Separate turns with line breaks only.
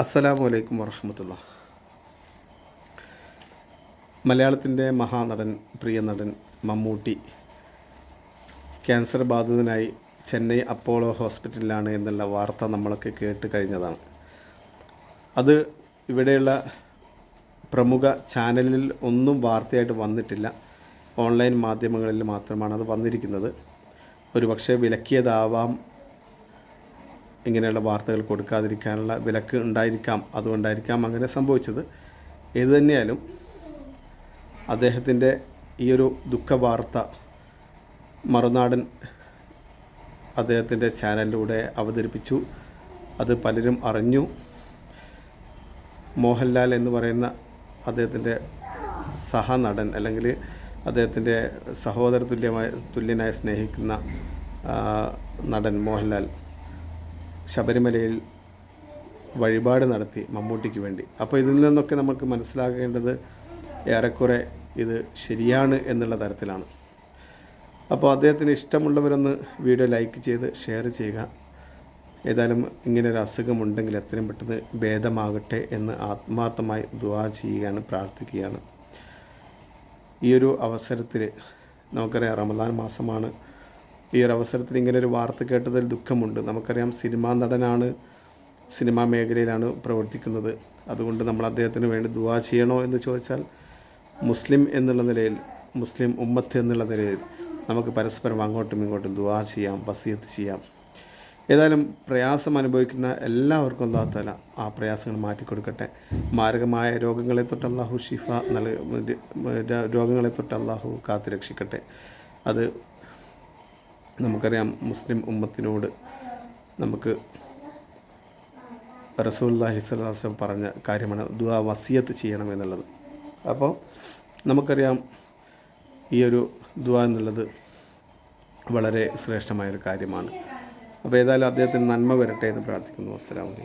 അസ്സലാമു അലൈക്കും വറഹമത്തുള്ള. മലയാളത്തിന്റെ മഹാനടൻ പ്രിയ നടൻ മമ്മൂട്ടി ക്യാൻസർ ബാധിതനായി ചെന്നൈ അപ്പോളോ ഹോസ്പിറ്റലിലാണ് എന്നുള്ള വാർത്ത നമ്മളൊക്കെ കേട്ട് കഴിഞ്ഞതാണ്. അത് ഇവിടെയുള്ള പ്രമുഖ ചാനലിൽ ഒന്നും വാർത്തയായിട്ട് വന്നിട്ടില്ല. ഓൺലൈൻ മാധ്യമങ്ങളിൽ മാത്രമാണ് അത് വന്നിരിക്കുന്നത്. ഒരു പക്ഷേ വിലക്കിയതാവാം ഇങ്ങനെയുള്ള വാർത്തകൾ കൊടുക്കാതിരിക്കാനുള്ള വിലക്ക് ഉണ്ടായിരിക്കാം അതുകൊണ്ടായിരിക്കാം അങ്ങനെ സംഭവിച്ചത്. ഏത് തന്നെയാലും അദ്ദേഹത്തിന്റെ ഈയൊരു ദുഃഖവാർത്ത മറുനാടൻ അദ്ദേഹത്തിന്റെ ചാനലിലൂടെ അവതരിപ്പിച്ചു. അത് പലരും അറിഞ്ഞു. മോഹൻലാൽ എന്ന് പറയുന്ന അദ്ദേഹത്തിന്റെ സഹനടൻ അല്ലെങ്കിൽ അദ്ദേഹത്തിന്റെ സഹോദര തുല്യമായ തുല്യനായി സ്നേഹിക്കുന്ന നടൻ മോഹൻലാൽ. ശബരിമലയിൽ വഴിപാട് നടത്തി മമ്മൂട്ടിക്ക് വേണ്ടി. അപ്പോൾ ഇതിൽ നിന്നൊക്കെ നമുക്ക് മനസ്സിലാക്കേണ്ടത് ഏറെക്കുറെ ഇത് ശരിയാണ് എന്നുള്ള തരത്തിലാണ്. അപ്പോൾ അദ്ദേഹത്തിന് ഇഷ്ടമുള്ളവരൊന്ന് വീഡിയോ ലൈക്ക് ചെയ്ത് ഷെയർ ചെയ്യുക. ഏതായാലും ഇങ്ങനെ ഒരു അസുഖമുണ്ടെങ്കിൽ എത്രയും പെട്ടെന്ന് ഭേദമാകട്ടെ എന്ന് ആത്മാർത്ഥമായി ദുവാ ചെയ്യുകയാണ് പ്രാർത്ഥിക്കുകയാണ്. ഈ ഒരു അവസരത്തിൽ നമുക്കറിയാം റമദാൻ മാസമാണ്. ഈ ഒരു അവസരത്തിൽ ഇങ്ങനെ ഒരു വാർത്ത കേട്ടതിൽ ദുഃഖമുണ്ട്. നമുക്കറിയാം സിനിമാ നടനാണ് സിനിമാ മേഖലയിലാണ് പ്രവർത്തിക്കുന്നത്. അതുകൊണ്ട് നമ്മൾ അദ്ദേഹത്തിന് വേണ്ടി ദുവാ ചെയ്യണോ എന്ന് ചോദിച്ചാൽ മുസ്ലിം എന്നുള്ള നിലയിൽ മുസ്ലിം ഉമ്മത്ത് എന്നുള്ള നിലയിൽ നമുക്ക് പരസ്പരം അങ്ങോട്ടും ഇങ്ങോട്ടും ദുവാ ചെയ്യാം വസീയത്ത് ചെയ്യാം. ഏതായാലും പ്രയാസം അനുഭവിക്കുന്ന എല്ലാവർക്കും അള്ളാഹത്തല താല ആ പ്രയാസങ്ങൾ മാറ്റിക്കൊടുക്കട്ടെ മാരകമായ രോഗങ്ങളെ തൊട്ട് അള്ളാഹു ഷിഫ നൽക രോഗങ്ങളെ തൊട്ട് അള്ളാഹു കാത്തു രക്ഷിക്കട്ടെ അത് നമുക്കറിയാം മുസ്ലിം ഉമ്മത്തിനോട് നമുക്ക് റസൂല്ലാഹി സ്വലാസ്ലം പറഞ്ഞ കാര്യമാണ് ദുആ വസിയത്ത് ചെയ്യണം എന്നുള്ളത്. അപ്പോൾ നമുക്കറിയാം ഈ ഒരു ദുആ എന്നുള്ളത് വളരെ ശ്രേഷ്ഠമായൊരു കാര്യമാണ്. അപ്പോൾ ഏതായാലും അദ്ദേഹത്തിന് നന്മ വരട്ടെ എന്ന് പ്രാർത്ഥിക്കുന്നു. അസ്സലാമു അലൈക്കും.